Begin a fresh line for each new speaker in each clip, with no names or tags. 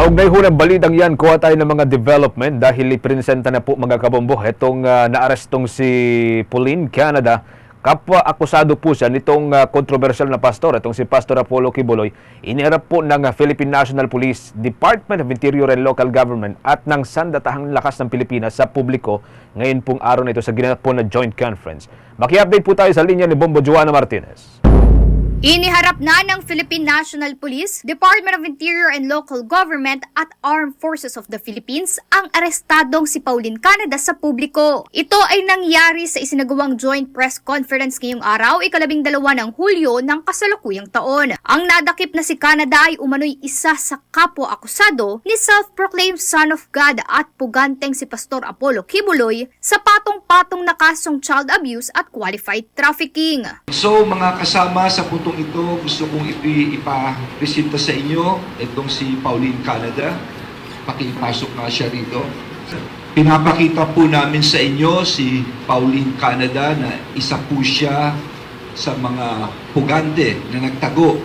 Kaugnay ho ng balitang yan, kuha tayo ng mga development dahil ipresenta na po mga kabombo itong uh, naarestong si Pauline Canada. Kapwa akusado po siya nitong uh, kontrobersyal na pastor, itong si Pastor Apollo Kibuloy. Iniharap po ng uh, Philippine National Police, Department of Interior and Local Government at ng Sandatahang Lakas ng Pilipinas sa publiko ngayon pong araw na ito sa ginanap po na joint conference. Maki-update po tayo sa linya ni Bombo Joana Martinez.
Iniharap na ng Philippine National Police, Department of Interior and Local Government at Armed Forces of the Philippines ang arestadong si Pauline Canada sa publiko. Ito ay nangyari sa isinagawang joint press conference ngayong araw, ikalabing dalawa ng Hulyo ng kasalukuyang taon. Ang nadakip na si Canada ay umano'y isa sa kapwa-akusado ni self-proclaimed Son of God at puganteng si Pastor Apollo Kibuloy sa patong-patong na kasong child abuse at qualified trafficking.
So mga kasama sa puntong ito, gusto kong ipapresenta sa inyo itong si Pauline Canada. Pakipasok nga siya rito. Pinapakita po namin sa inyo si Pauline Canada na isa po siya sa mga pugante na nagtago.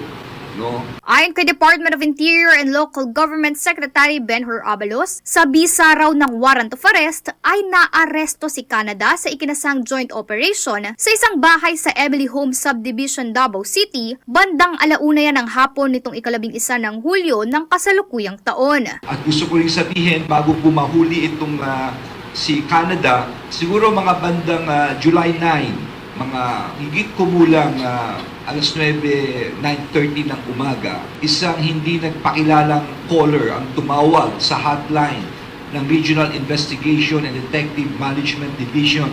No?
Ayon kay Department of Interior and Local Government Secretary Benhur Abalos, sa bisa raw ng warrant of arrest ay naaresto si Canada sa ikinasang joint operation sa isang bahay sa Emily Home Subdivision, Davao City, bandang alauna yan ng hapon nitong ikalabing isa ng Hulyo ng kasalukuyang taon.
At gusto ko rin sabihin, bago po mahuli itong ah, si Canada, siguro mga bandang ah, July 9, mga higit kumulang ah, alas 9, 9.30 ng umaga, isang hindi nagpakilalang caller ang tumawag sa hotline ng Regional Investigation and Detective Management Division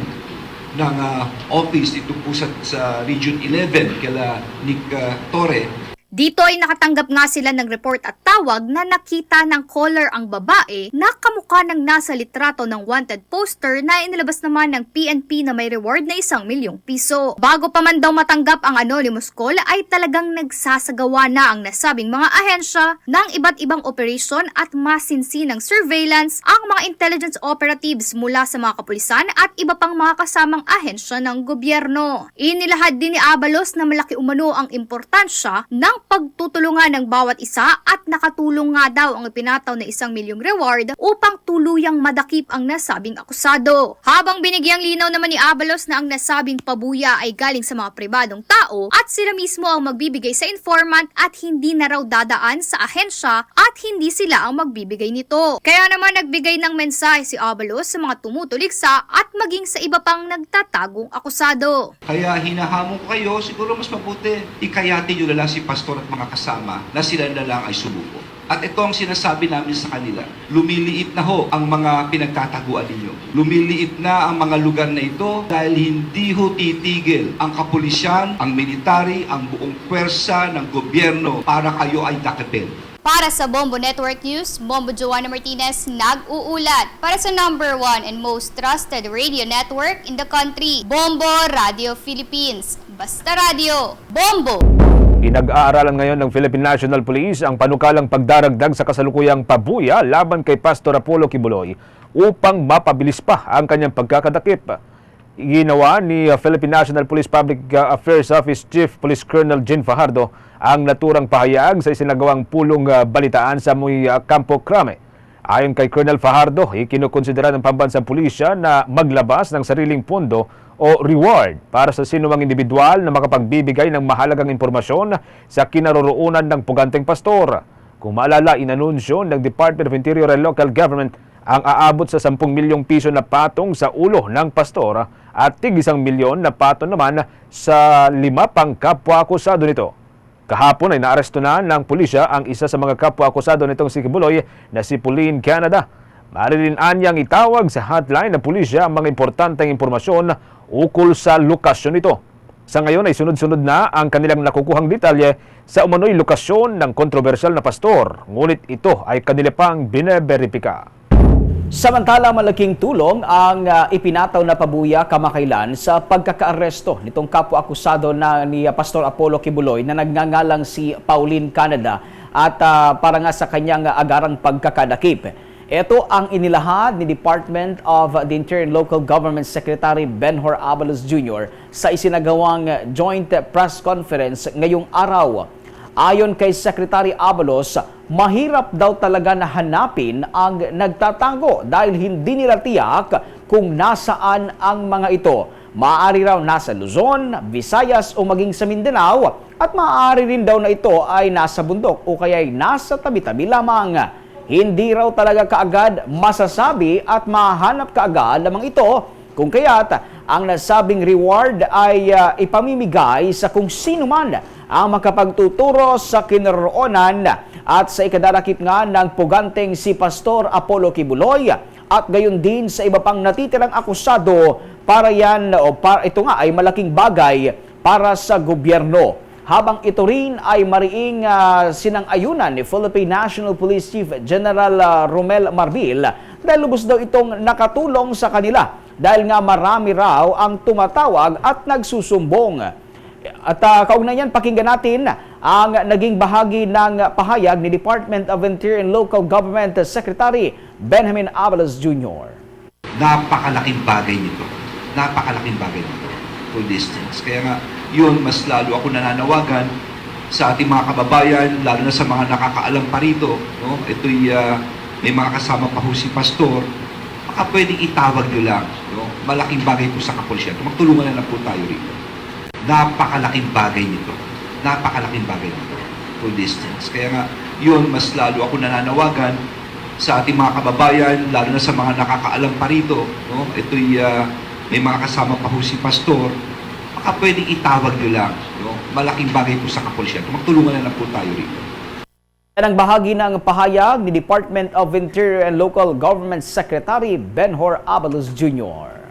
ng ah, office dito po sa, sa Region 11 kila Nick ah, Torre
Dito ay nakatanggap nga sila ng report at tawag na nakita ng caller ang babae na kamukha ng nasa litrato ng wanted poster na inilabas naman ng PNP na may reward na isang milyong piso. Bago pa man daw matanggap ang anonymous call ay talagang nagsasagawa na ang nasabing mga ahensya ng iba't ibang operasyon at masinsinang surveillance ang mga intelligence operatives mula sa mga kapulisan at iba pang mga kasamang ahensya ng gobyerno. Inilahad din ni Abalos na malaki umano ang importansya ng pagtutulungan ng bawat isa at nakatulong nga daw ang ipinataw na isang milyong reward upang tuluyang madakip ang nasabing akusado. Habang binigyang linaw naman ni Abalos na ang nasabing pabuya ay galing sa mga pribadong tao at sila mismo ang magbibigay sa informant at hindi na raw dadaan sa ahensya at hindi sila ang magbibigay nito. Kaya naman nagbigay ng mensahe si Abalos sa mga tumutuligsa at maging sa iba pang nagtatagong akusado.
Kaya hinahamon ko kayo, siguro mas mabuti, ikayati nyo na lang si pastor at mga kasama na sila na lang ay sumuko. At ito ang sinasabi namin sa kanila, lumiliit na ho ang mga pinagtataguan ninyo. Lumiliit na ang mga lugar na ito dahil hindi ho titigil ang kapulisyan, ang military, ang buong pwersa ng gobyerno para kayo ay dakipin.
Para sa Bombo Network News, Bombo Joanna Martinez nag-uulat para sa number one and most trusted radio network in the country, Bombo Radio Philippines. Basta Radio, Bombo!
Pinag-aaralan ngayon ng Philippine National Police ang panukalang pagdaragdag sa kasalukuyang pabuya laban kay Pastor Apollo Kibuloy upang mapabilis pa ang kanyang pagkakadakip. Ginawa ni Philippine National Police Public uh, Affairs Office Chief Police Colonel Jean Fajardo ang naturang pahayag sa isinagawang pulong uh, balitaan sa muy uh, Campo Crame. Ayon kay Colonel Fajardo, ikinukonsidera ng pambansang pulisya na maglabas ng sariling pondo o reward para sa sinumang individual na makapagbibigay ng mahalagang impormasyon sa kinaroroonan ng puganteng pastor. Kung maalala, inanunsyo ng Department of Interior and Local Government ang aabot sa 10 milyong piso na patong sa ulo ng pastor at tig isang milyon na patong naman sa lima pang kapwa-akusado nito. Kahapon ay naaresto na ng pulisya ang isa sa mga kapwa-akusado nitong si Kibuloy na si Pauline Canada. Maaari rin anyang itawag sa hotline ng pulisya ang mga importanteng impormasyon ukol sa lokasyon nito. Sa ngayon ay sunod-sunod na ang kanilang nakukuhang detalye sa umano'y lokasyon ng kontrobersyal na pastor. Ngunit ito ay kanila pang bineberipika.
Samantala, malaking tulong ang ah, ipinataw na pabuya kamakailan sa pagkakaaresto nitong kapwa-akusado na ni Pastor Apollo Kibuloy na nagngangalang si Pauline Canada at ah, para nga sa kanyang agarang pagkakadakip. Ito ang inilahad ni Department of the Interior and Local Government Secretary Benhor Abalos Jr. sa isinagawang joint press conference ngayong araw. Ayon kay Secretary Abalos, mahirap daw talaga na hanapin ang nagtatago dahil hindi nila tiyak kung nasaan ang mga ito. Maaari raw nasa Luzon, Visayas o maging sa Mindanao at maaari rin daw na ito ay nasa bundok o kaya ay nasa tabi-tabi lamang. Hindi raw talaga kaagad masasabi at mahanap kaagad lamang ito kung kaya't ang nasabing reward ay ah, ipamimigay sa kung sino man ang makapagtuturo sa kinaroonan at sa ikadalakip nga ng puganteng si Pastor Apollo Kibuloy at gayon din sa iba pang natitirang akusado para yan o para, ito nga ay malaking bagay para sa gobyerno. Habang ito rin ay mariing ah, sinang-ayunan ni Philippine National Police Chief General ah, Romel Marbil dahil lubos daw itong nakatulong sa kanila dahil nga marami raw ang tumatawag at nagsusumbong. At uh, kaugnay yan, pakinggan natin ang naging bahagi ng pahayag ni Department of Interior and Local Government Secretary Benjamin Abalos Jr.
napakalaking bagay nito. Napakalaking bagay nito. Full distance. Kaya nga, yun, mas lalo ako nananawagan sa ating mga kababayan, lalo na sa mga nakakaalam pa rito. No? Ito'y ah, may mga kasama pa ho si Pastor. Baka pwedeng itawag nyo lang. No? Malaking bagay po sa kapulsyan. Magtulungan na lang po tayo rito. Napakalaking bagay nito. Napakalaking bagay nito. Full distance. Kaya nga, yun, mas lalo ako nananawagan sa ating mga kababayan, lalo na sa mga nakakaalam pa rito. No? Ito'y ah, may mga kasama pa ho si Pastor. Baka pwedeng itawag nyo lang. No? Malaking bagay po sa kapulsyan. Magtulungan na lang po tayo rito.
Yan ang bahagi ng pahayag ni Department of Interior and Local Government Secretary Benhor Abalos Jr.